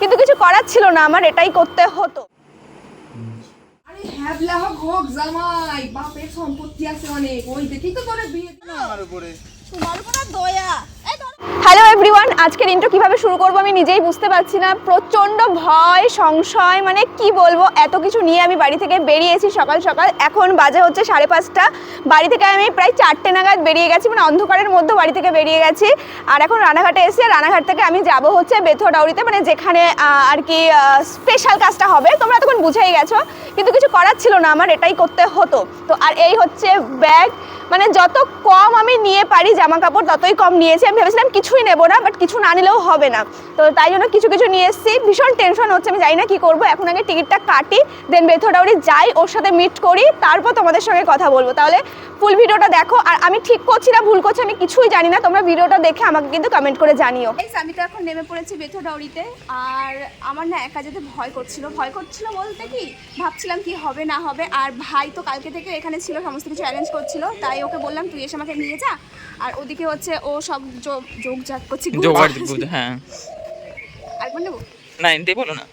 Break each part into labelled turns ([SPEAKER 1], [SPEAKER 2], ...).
[SPEAKER 1] কিন্তু কিছু করার ছিল না আমার এটাই করতে হতো।
[SPEAKER 2] আরে হ্যাবলা হোক হোক জামাই বাপের সম্পত্তি আছে অনেক। ওই দেখি তো তোরে বিয়ে দিল
[SPEAKER 3] আমার উপরে।
[SPEAKER 1] তোমার উপর দয়া। হ্যালো এভরিওয়ান আজকের ইন্ট্রো কীভাবে শুরু করব আমি নিজেই বুঝতে পারছি না। প্রচণ্ড ভয়, সংশয় মানে কি বলব, এত কিছু নিয়ে আমি বাড়ি থেকে বেরিয়েছি সকাল সকাল। এখন বাজে হচ্ছে সাড়ে পাঁচটা। বাড়ি থেকে আমি প্রায় চারটে নাগাদ বেরিয়ে গেছি মানে অন্ধকারের মধ্যে বাড়ি থেকে বেরিয়ে গেছি। আর এখন রানাঘাটে এসে রানাঘাট থেকে আমি যাব হচ্ছে বেথোডাউরিতে মানে যেখানে আর কি স্পেশাল কাজটা হবে। তোমরা তখন বুঝেই গেছো, কিন্তু কিছু করার ছিল না আমার, এটাই করতে হতো। তো, আর এই হচ্ছে ব্যাগ মানে যত কম আমি নিয়ে পারি জামা কাপড় ততই কম নিয়েছি। আমি ভেবেছিলাম কিছুই নেব না বাট কিছু না নিলেও হবে না। তো তাই জন্য কিছু কিছু নিয়ে এসেছি। ভীষণ টেনশন হচ্ছে, আমি জানি না কি করব। এখন আগে টিকিটটা কাটি দেন বেথোডাউরি যাই ওর সাথে মিট করি, তারপর তোমাদের সঙ্গে কথা বলব। তাহলে ফুল ভিডিওটা দেখো। আর আমি ঠিক করছি না, ভুল করছি, আমি কিছুই জানি না। তোমরা ভিডিওটা দেখে আমাকে কিন্তু কমেন্ট করে জানিও। এই আমি তো এখন নেমে পড়েছি বেথোডাউরিতে আর আমার না একা যেতে ভয় করছিল। ভয় করছিল বলতে কি, ভাবছিলাম কি হবে, না হবে। আর ভাই তো কালকে থেকে এখানে ছিল, সমস্ত কিছু অ্যারেঞ্জ করছিল। তাই ওকে বললাম তুই এসে আমাকে নিয়ে যা। আর ওদিকে হচ্ছে ও সব যোগ যোগ করছি
[SPEAKER 4] হ্যাঁ।
[SPEAKER 1] আরেকবার নেব?
[SPEAKER 4] না বলো না।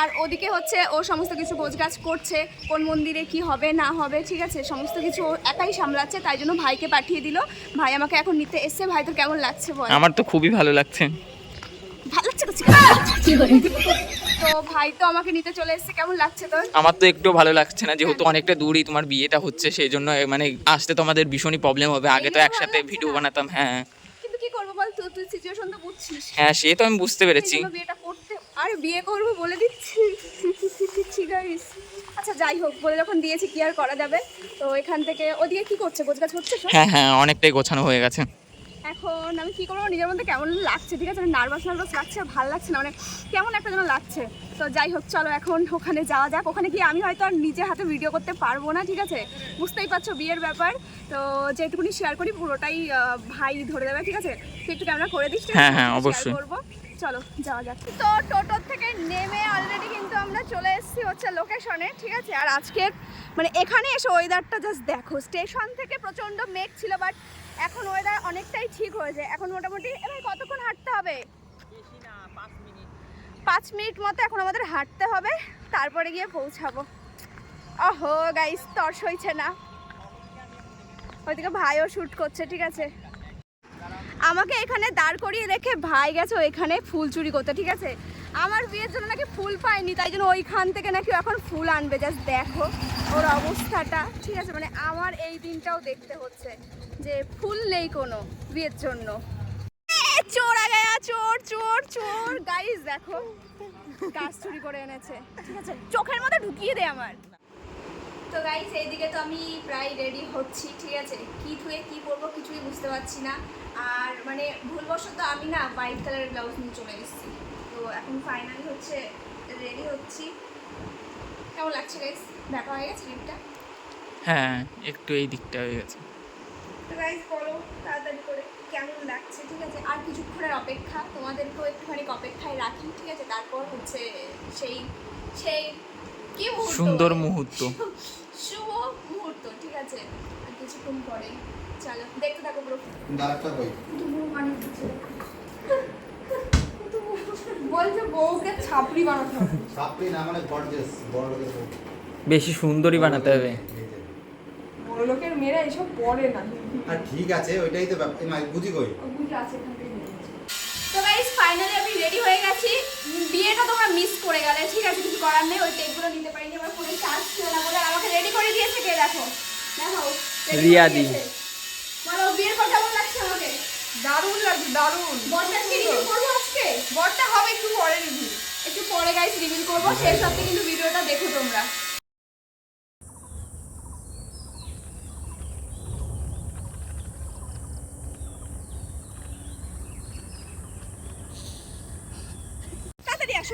[SPEAKER 1] আর ওদিকে হচ্ছে ও সমস্ত কিছু গোছগাছ করছে কোন মন্দিরে কি হবে না হবে ঠিক আছে? সমস্ত কিছু ও একাই সামলাচ্ছে তাই জন্য ভাইকে পাঠিয়ে দিল। ভাই আমাকে এখন নিতে এসছে ভাই তোর কেমন লাগছে বল?
[SPEAKER 4] আমার তো খুবই ভালো লাগছে।
[SPEAKER 1] ভালো লাগছে তো ভাই তো আমাকে নিতে চলে এসছে। কেমন লাগছে তোর?
[SPEAKER 4] আমার তো একটু ভালো লাগছে না যেহেতু অনেকটা দূরই তোমার বিয়েটা হচ্ছে সেই জন্য মানে আসতে তো আমাদের ভীষণই প্রবলেম হবে। আগে তো একসাথে ভিডিও বানাতাম হ্যাঁ।
[SPEAKER 1] কিন্তু কি করব বল তুই তুই সিচুয়েশন তো বুঝছিস।
[SPEAKER 4] হ্যাঁ সে তো আমি বুঝতে পেরেছি।
[SPEAKER 1] বিয়েটা করতে আরে বিয়ে করব বলে দিচ্ছি। ঠিক আছে আচ্ছা যাই হোক বলে যখন দিয়েছি কি আর করা যাবে? তো এখান থেকে ওদিকে কি করছে? গোছগাছ হচ্ছে
[SPEAKER 4] হ্যাঁ হ্যাঁ অনেকটাই গোছানো হয়ে গেছে।
[SPEAKER 1] এখন আমি কি করব? নিজের মধ্যে কেমন লাগছে ঠিক আছে? নার্ভাস নার্ভাস লাগছে ভালো লাগছে না মানে কেমন একটা যেন লাগছে। তো যাই হোক চলো এখন ওখানে যাওয়া যাক। ওখানে গিয়ে আমি হয়তো আর নিজে হাতে ভিডিও করতে পারব না ঠিক আছে? বুঝতেই পারছ বিয়ের ব্যাপার। তো যেটুকুনি শেয়ার করি পুরোটাই ভাই ধরে দেবে ঠিক আছে? একটু ক্যামেরা করে দিস আছে?
[SPEAKER 4] হ্যাঁ, হ্যাঁ, অবশ্যই।
[SPEAKER 1] করব। চলো যাওয়া যাক। তো টোটোর থেকে নেমে অলরেডি কিন্তু আমরা চলে এসেছি হচ্ছে লোকেশনে ঠিক আছে? আর আজকে মানে এখানে এসে ওয়েদারটা জাস্ট দেখো। স্টেশন থেকে প্রচণ্ড মেঘ ছিল বাট এখন ওয়েদার অনেকটাই ঠিক হয়েছে। এখন মোটামুটি এবার কতক্ষণ হাঁটতে হবে? পাঁচ মিনিট। মতো এখন আমাদের হাঁটতে হবে তারপরে গিয়ে পৌঁছাবো। ওহো গাইস তর্স হইছে না। ওইদিকে ভাইও শ্যুট করছে ঠিক আছে? আমাকে এখানে দাঁড় করিয়ে রেখে ভাই গেছে এখানে ফুল চুরি করতে, ঠিক আছে? আমার বিয়ের জন্য নাকি ফুল পাইনি তাই জন্য ওইখান থেকে নাকি এখন ফুল আনবে। জাস্ট দেখো ওর অবস্থাটা, ঠিক আছে? মানে আমার এই দিনটাও দেখতে হচ্ছে যে ফুল নেই কোনো বিয়ের জন্য। চোর চোর চোর চোর। দেখো গাছ চুরি করে এনেছে, ঠিক আছে? চোখের মধ্যে ঢুকিয়ে দে আমার। তো গাইস এইদিকে তো আমি প্রায় রেডি হচ্ছি ঠিক আছে? কি ধুয়ে কি পরবো কিছুই বুঝতে পারছি না। আর মানে ভুলবশত আমি না হোয়াইট কালারের ব্লাউজ নিয়ে চলে এসেছি। তো এখন ফাইনালি হচ্ছে রেডি হচ্ছি। কেমন লাগছে গাইস দেখা হয়ে গেছে লিপটা
[SPEAKER 4] হ্যাঁ একটু এই দিকটা হয়ে গেছে।
[SPEAKER 1] তো গাইস বলো তাড়াতাড়ি করে কেমন লাগছে ঠিক আছে? আর কিছুক্ষণের অপেক্ষা তোমাদেরকেও একটুখানি অপেক্ষায় রাখি ঠিক আছে? তারপর হচ্ছে সেই সেই
[SPEAKER 4] সুন্দর মুহূর্ত।
[SPEAKER 1] শুভ মুহূর্ত ঠিক আছে? আর কিছুক্ষণ পরে চলো দেখতে থাকো পুরো।
[SPEAKER 3] দাঁড়াটা কই
[SPEAKER 2] বলছে বউকে ছাপড়ি বানাতে হবে।
[SPEAKER 3] না মানে গর্জেস বড় লোকের
[SPEAKER 4] বেশি সুন্দরই বানাতে হবে।
[SPEAKER 2] বড় লোকের মেয়েরা এসব পড়ে না।
[SPEAKER 3] আর ঠিক আছে ওইটাই তো বুঝি কই?
[SPEAKER 2] ওগুলো আছে এখান থেকে নিয়ে নিয়েছি।
[SPEAKER 1] তো গাইস ফাইনালি আমি রেডি হয়ে গেছি। বিয়েটা তোমরা মিস করে গেলে। ঠিক আছে কিছু করার নেই ওই টেপগুলো নিতে পারিনি আমার ফোনে চার্জ ছিল না বলে। আমাকে রেডি করে দিয়েছে কে? দেখো। দেখো
[SPEAKER 4] রিয়াদি।
[SPEAKER 1] বলো বিয়ের পর কেমন লাগছে আমাকে।
[SPEAKER 2] দারুণ লাগছে দারুণ।
[SPEAKER 1] বরটা কি রিভিউ করব আজকে?
[SPEAKER 2] বরটা হবে একটু পরে রিভিউ
[SPEAKER 1] একটু পরে গাইস রিভিল করব শেষ অব্দি কিন্তু ভিডিওটা দেখো তোমরা।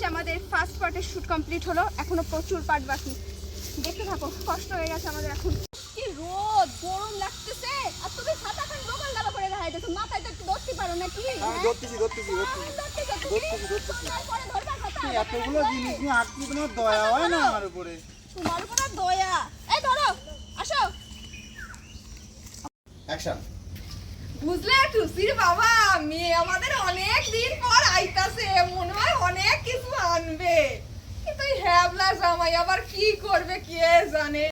[SPEAKER 1] ফার্স্ট পার্টের শ্যুট কমপ্লিট হলো। এখনও প্রচুর পার্ট বাকি। দেখতে থাকো কষ্ট হয়ে গেছে আমাদের এখন। কি রোদ গরম লাগতেছে। আর তুমি ছাতা খান দোকান দাবা করে দেখাইতেছো। মাথায় তো একটু ধরতে পারো না কি?
[SPEAKER 3] আমি ধরতেছি ধরতেছি ধরতেছি
[SPEAKER 1] ধরতেছো
[SPEAKER 3] এতগুলো জিনিস নিয়ে হাঁটছি তোমার দয়া হয় না আমার উপরে?
[SPEAKER 1] তোমার উপর দয়া। এই ধরো আসো।
[SPEAKER 3] অ্যাকশন
[SPEAKER 2] বুঝলে টুসির বাবা মেয়ে আমাদের অনেক দিন পর আইতাছে মনে হয় অনেক কিছু আনবে কিন্তু এই হ্যাবলা জামাই আবার কি করবে কে জানে?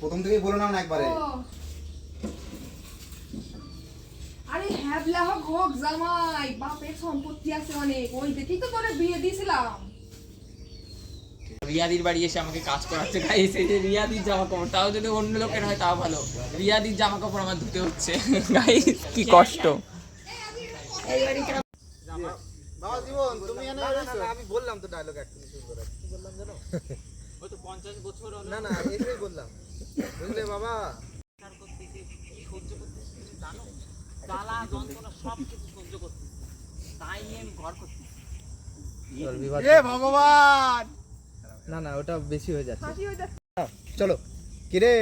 [SPEAKER 3] প্রথম থেকেই বলে নাও না একবারে।
[SPEAKER 2] আরে হ্যাবলা হোক হোক জামাই বাপের সম্পত্তি আছে অনেক। ওই দেখেই তো তোরে বিয়ে দিয়েছিলাম
[SPEAKER 4] রিয়াদির বাড়ি এসে আমাকে কাজ করাচ্ছে গাইস এই যে রিয়াদির জামা কাপড় তাও যদি অন্য লোকের হয় তাও ভালো। রিয়াদির জামা কাপড় আমার ধুতে হচ্ছে। গাইস কি কষ্ট।
[SPEAKER 3] বাবা জীবন তুমি এনে আমি বললাম তো ডায়লগ অ্যাকচুয়ালি শুরু করা কি বললাম জানো
[SPEAKER 4] ওই তো পঞ্চাশ বছর
[SPEAKER 3] না না এটাই বললাম বুঝলে বাবা
[SPEAKER 4] জ্বালা যন্ত্রণা সব কিছু সহ্য করতে তাই আমি ঘর করতে
[SPEAKER 3] এ ভগবান!
[SPEAKER 5] না না ওটা বেশি হয়ে যাচ্ছে।
[SPEAKER 2] হয়ে
[SPEAKER 5] চলো। কিরে?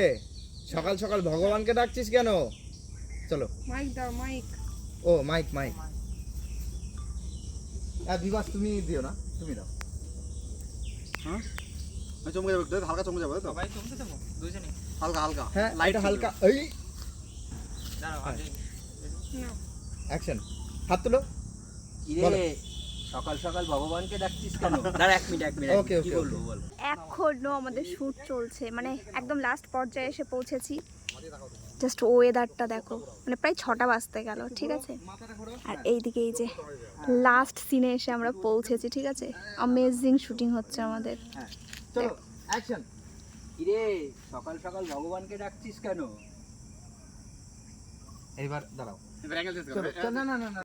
[SPEAKER 5] সকাল সকাল ভগবানকে ডাকছিস কেন? চলো।
[SPEAKER 2] মাইক দাও মাইক।
[SPEAKER 5] ও মাইক মাইক।
[SPEAKER 3] বিবাস তুমি দিও না তুমি দাও। হ্যাঁ? চমকে যাবে হালকা চমকে যাবে তো?
[SPEAKER 4] সবাই চমকে দুজনে
[SPEAKER 3] হালকা হালকা।
[SPEAKER 5] হ্যাঁ লাইট হালকা এই। অ্যাকশন হাত তুলো।
[SPEAKER 6] সকাল সকাল ভগবানকে ডাকছিস কেন? দাঁড়া এক মিনিট এক মিনিট
[SPEAKER 5] ওকে, ওকে,
[SPEAKER 6] বলব বল।
[SPEAKER 1] এখনও আমাদের শ্যুট চলছে মানে একদম লাস্ট পর্যায়ে এসে পৌঁছেছি। জাস্ট ওয়েদারটা দেখো। মানে প্রায় ছটা বাজতে গেল ঠিক আছে? আর এইদিকে এই যে লাস্ট সিনে এসে আমরা পৌঁছেছি ঠিক আছে? অ্যামেজিং শুটিং হচ্ছে আমাদের।
[SPEAKER 5] চলো অ্যাকশন
[SPEAKER 6] কিরে সকাল সকাল ভগবানকে ডাকছিস কেন?
[SPEAKER 5] এবার দাঁড়াও।
[SPEAKER 3] এবার অ্যাঙ্গেল চেঞ্জ
[SPEAKER 5] না না না না।